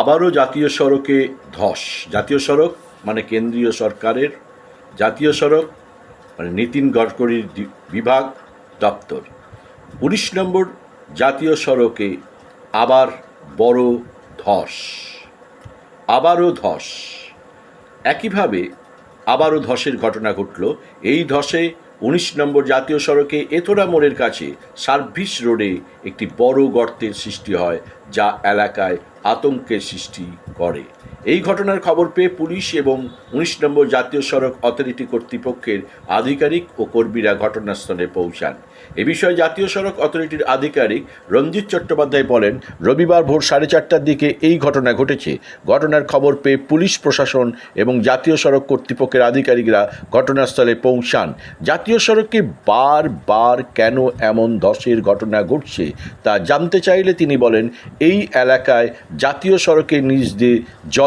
আবারও জাতীয় সড়কে ধস। জাতীয় সড়ক মানে কেন্দ্রীয় সরকারের জাতীয় সড়ক মানে নীতিন গডকরির বিভাগ দপ্তর। উনিশ নম্বর জাতীয় সড়কে আবার বড় ধস। আবারও ধস। একইভাবে আবারও ধসের ঘটনা ঘটল। এই ধসে উনিশ নম্বর জাতীয় সড়কে এথোরা মোড়ের কাছে সার্ভিস রোডে একটি বড় গর্তের সৃষ্টি হয়, যা এলাকায় আতঙ্কের সৃষ্টি করে। এই ঘটনার খবর পেয়ে পুলিশ এবং উনিশ নম্বর জাতীয় সড়ক অথরিটি কর্তৃপক্ষের আধিকারিক ও কর্মীরা ঘটনাস্থলে পৌঁছান। এ বিষয়ে জাতীয় সড়ক অথরিটির আধিকারিক রঞ্জিত চট্টোপাধ্যায় বলেন, রবিবার ভোর সাড়ে চারটার দিকে এই ঘটনা ঘটেছে। ঘটনার খবর পেয়ে পুলিশ, প্রশাসন এবং জাতীয় সড়ক কর্তৃপক্ষের আধিকারিকরা ঘটনাস্থলে পৌঁছান। জাতীয় সড়কে বার বার কেন এমন ধসের ঘটনা ঘটছে তা জানতে চাইলে তিনি বলেন, এই এলাকায় জাতীয় সড়কের নিচ দিয়ে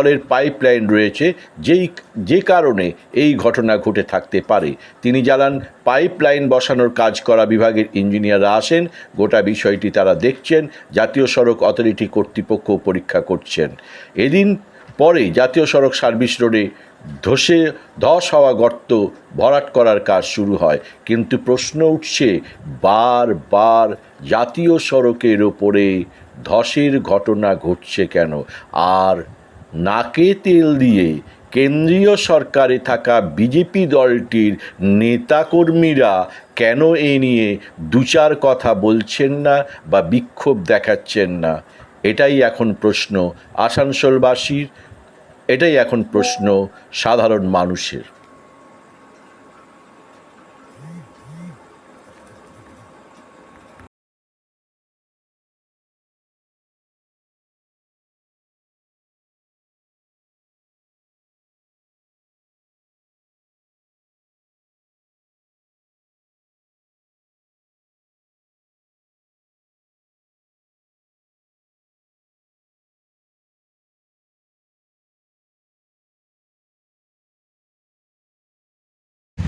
জলের পাইপলাইন রয়েছে, যেই, যে কারণে এই ঘটনা ঘটে থাকতে পারে। তিনি জানান পাইপলাইন বসানোর কাজ করা বিভাগের ইঞ্জিনিয়াররা আসেন, গোটা বিষয়টি তারা দেখছেন, জাতীয় সড়ক অথরিটি কর্তৃপক্ষ পরীক্ষা করছেন। এদিন পরে জাতীয় সড়ক সার্ভিস রোডে ধসে, ধস হওয়া গর্ত ভরাট করার কাজ শুরু হয়। কিন্তু প্রশ্ন উঠছে বারবার জাতীয় সড়কের ওপরে ধসের ঘটনা ঘটছে কেন? আর নাকে তেল দিয়ে কেন্দ্রীয় সরকারে থাকা বিজেপি দলটির নেতাকর্মীরা কেন এ নিয়ে দু চার কথা বলছেন না বা বিক্ষোভ দেখাচ্ছেন না? এটাই এখন প্রশ্ন আসানসোলবাসীর, এটাই এখন প্রশ্ন সাধারণ মানুষের।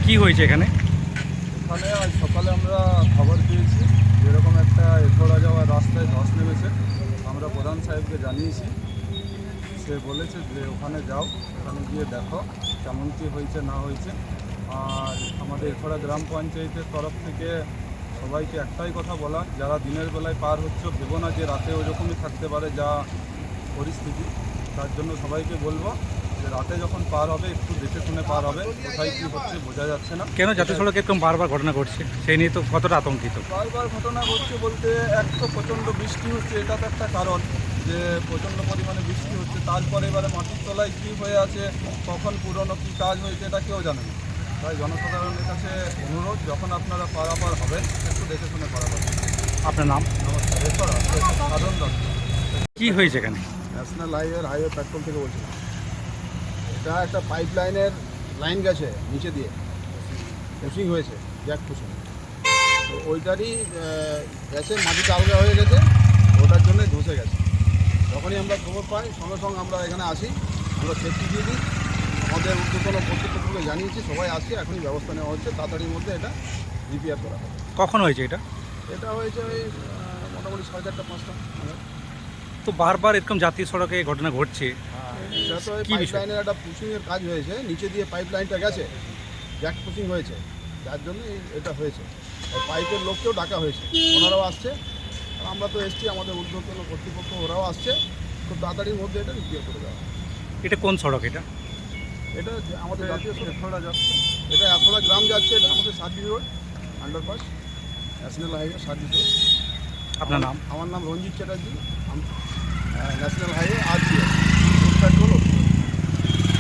কি হয়েছে এখানে? ওখানে আজ সকালে আমরা খবর পেয়েছি, যেরকম একটা এথোড়া যাওয়ার রাস্তায় ধস নেমেছে, আমরা প্রধান সাহেবকে জানিয়েছি। সে বলেছে যে ওখানে যাও, ওখানে গিয়ে দেখো কেমন কী হয়েছে, না হয়েছে। আর আমাদের এথোড়া গ্রাম পঞ্চায়েতের তরফ থেকে সবাইকে একটাই কথা বলা, যারা দিনের বেলায় পার হচ্ছে, ভেবো না যে রাতে ওরকমই থাকতে পারে যা পরিস্থিতি। তার জন্য সবাইকে বলব যে রাতে যখন পার হবে একটু দেখে শুনে পার হবে কোথায় কী হচ্ছে বোঝা যাচ্ছে না। কেন জাতীয় সড়কে এরকম বারবার ঘটনা ঘটছে? সেই নিয়ে তো কতটা আতঙ্কিত? বারবার ঘটনা ঘটছে বলতে এক তো প্রচণ্ড বৃষ্টি হচ্ছে এটা তো একটা কারণ যে প্রচণ্ড পরিমাণে বৃষ্টি হচ্ছে তারপরে এবারে মাটির তলায় কী হয়ে আছে কখন পুরনো কী কাজ হয়েছে এটা কেউ জানে না। তাই জনসাধারণের কাছে অনুরোধ যখন আপনারা পারাপার হবেন একটু দেখে শুনে পারাপার আপনার নাম? নমস্কার সাধারণ দত্ত কি হয়েছে এখানে? ন্যাশনাল হাইওয়ে হাইওয়ে পেট্রোল থেকে বলছিলাম এটা একটা পাইপ লাইনের লাইন গেছে নিচে দিয়ে। পুশিং হয়েছে জ্যাক পুশিং তো ওইটারই গেছে মাটিটা আলগা হয়ে গেছে ওটার জন্যই ধসে গেছে। যখনই আমরা খবর পাই সঙ্গে সঙ্গে আমরা এখানে আসি আমরা সেফটি দিয়ে দিই। আমাদের উদ্যোতন কর্তৃপক্ষকে জানিয়েছি সবাই আসছে এখনই ব্যবস্থা নেওয়া হচ্ছে তাড়াতাড়ির মধ্যে এটা রিপেয়ার করা হবে। কখন হয়েছে এটা? এটা হয়েছে ওই মোটামুটি সাড়ে চারটা পাঁচটা। তো বারবার এরকম জাতীয় সড়কে এই ঘটনা ঘটছে। এটা তো পাইপ? লাইনের একটা পুশিং এর কাজ হয়েছে নিচে দিয়ে পাইপ লাইনটা গেছে জ্যাক পুশিং হয়েছে যার জন্য এটা হয়েছে। পাইপের লোককেও ডাকা হয়েছে ওনারাও আসছে আমরা তো এসছি আমাদের উদ্যোগতন কর্তৃপক্ষ ওরাও আসছে খুব তাড়াতাড়ির মধ্যে এটা রিপেয়ার করে দেওয়া এটা কোন সড়ক এটা? এটা আমাদের জাতীয় এথোড়া যাচ্ছে। এটা এথোড়া গ্রাম যাচ্ছে এটা আমাদের service road underpass national highway service road. আপনার নাম? আমার নাম রঞ্জিত চ্যাটার্জি ন্যাশনাল হাইওয়ে আর так воно.